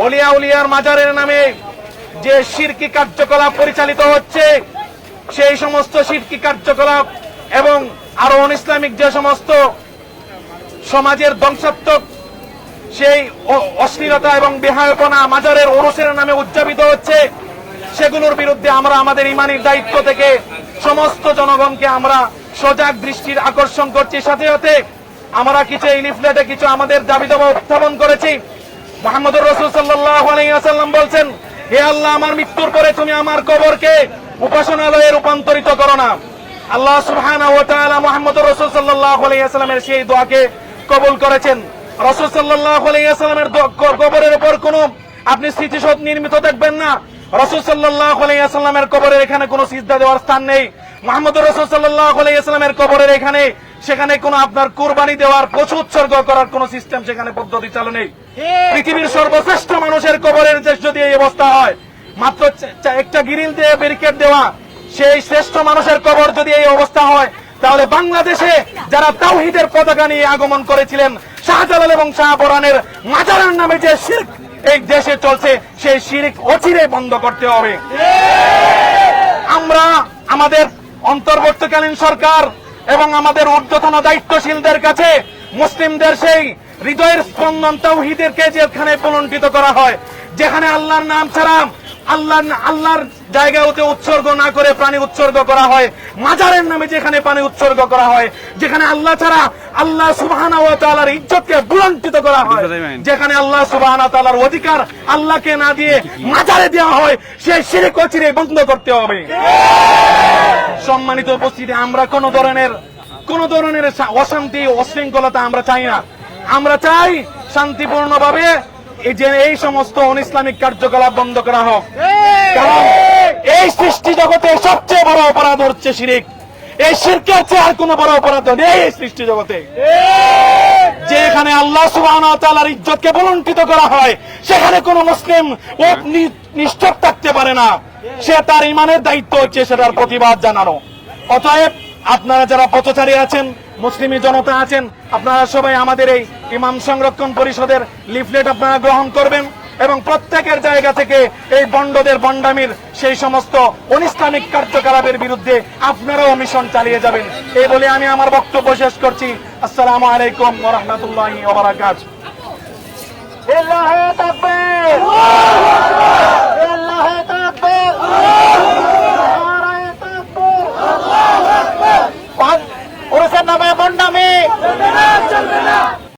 অলিয়া উলিয়ার মাজারের নামে যে শিরকি কার্যকলাপ পরিচালিত হচ্ছে, সেই সমস্ত শিরকি কার্যকলাপ এবং আরও অন ইসলামিক যে সমস্ত সমাজের ধ্বংসাত্মক সেই অশ্লীলতা এবং বেহায়পনা মাজারের ওরসের নামে উদযাপিত হচ্ছে, সেগুলোর বিরুদ্ধে আমরা আমাদের ইমানির দায়িত্ব থেকে সমস্ত জনগণকে আমরা সজাগ দৃষ্টির আকর্ষণ করছি। সাথে সাথে আমরা কিছু এই লিফলেটে কিছু আমাদের দাবি দাবা উত্থাপন করেছি। মোহাম্মদ রসুল সাল্লাহ আলাইসাল্লাম বলছেন, হে আল্লাহ, আমার মৃত্যুর পরে তুমি আমার কবরকে উপাসনালয়ে রূপান্তরিত করো না। আল্লাহ রাসূল সেই দোয়াকে কবুল করেছেন। রাসূল ক- কবরের আপনি স্মৃতিসৌধ নির্মিত দেখবেন না। রাসূল সাল্লাল্লাহু আলাইহি ওয়াসাল্লামের কবরের এখানে কোনো সিজদা দেওয়ার স্থান নেই। মুহাম্মদ রাসূল সাল্লাল্লাহু আলাইহি ওয়াসাল্লামের কবরের এখানে সেখানে কোনো আপনার কুরবানি দেওয়ার পশু উৎসর্গ করার কোনো সিস্টেম সেখানে পদ্ধতি চালু নেই। পৃথিবীর সর্বশ্রেষ্ঠ মানুষের কবরের দেশ যদি এই অবস্থা হয় মাত্র একটা গিরিল দিয়ে ব্যারিকেড দেওয়া সেই শ্রেষ্ঠ মানুষের কবর যদি এই অবস্থা হয় তাহলে বাংলাদেশে যারা তাওহিদের পতাকা নিয়ে আগমন করেছিলেন শাহজালাল এবং শাহপরানের মাজারের নামে যে শির্ক এই দেশে চলছে সেই শিরিক অচিরে বন্ধ করতে হবে। আমরা আমাদের অন্তর্বর্তীকালীন সরকার এবং আমাদের ঊর্ধ্বতন দায়িত্বশীলদের কাছে মুসলিমদের সেই হৃদয়ের স্পন্দন তাওহিদেরকে যেখানে পুলন্টিত করা হয় যেখানে আল্লাহর নাম ছাড়া আল্লাহ আল্লাহর জায়গাতে উৎসর্গ না করে প্রাণী উৎসর্গ করা হয় মাজারের নামে যেখানে প্রাণী উৎসর্গ করা হয় যেখানে আল্লাহ ছাড়া আল্লাহ সুবহানা ওয়া তাআলার ইজ্জতকে বুলন্টিত করা হয় যেখানে আল্লাহ সুবহানা অধিকার আল্লাহকে না দিয়ে মাজারে দেওয়া হয় সেই শিরিক অচিরে বন্ধ করতে হবে। সম্মানিত উপস্থিতি, আমরা কোন ধরনের কোন ধরনের অশান্তি, অশৃঙ্খলতা আমরা চাই না। আমরা চাই শান্তিপূর্ণভাবে এই যে এই সমস্ত অন ইসলামিক কার্যকলাপ বন্ধ করা হোক। কারণ এই সৃষ্টি জগতে সবচেয়ে বড় অপরাধ হচ্ছে শিরিক। এই শিরকের চেয়ে আর কোনো বড় অপরাধ নেই এই সৃষ্টি জগতে। যে এখানে আল্লাহ সুবাহর ইজ্জতকে বলন্টিত করা হয়, সেখানে কোন মুসলিম ও থাকতে পারে না। সে তার ইমানের দায়িত্ব হচ্ছে সেটার প্রতিবাদ জানানো। অতএব আপনারা যারা পথচারী আছেন, মুসলিমী জনতা আছেন, আপনারা সবাই আমাদের এই ইমাম সংরক্ষণ পরিষদের লিফলেট আপনারা গ্রহণ করবেন। এবং প্রত্যেকের জায়গা থেকে এই বন্ডদের বন্ডামির সেই সমস্ত অনিসলামিক কার্যকলাপের বিরুদ্ধে আপনারাও মিশন চালিয়ে যাবেন। এই বলে আমি আমার বক্তব্য শেষ করছি। আসসালামু আলাইকুম রহমতুল্লাহ ওয়া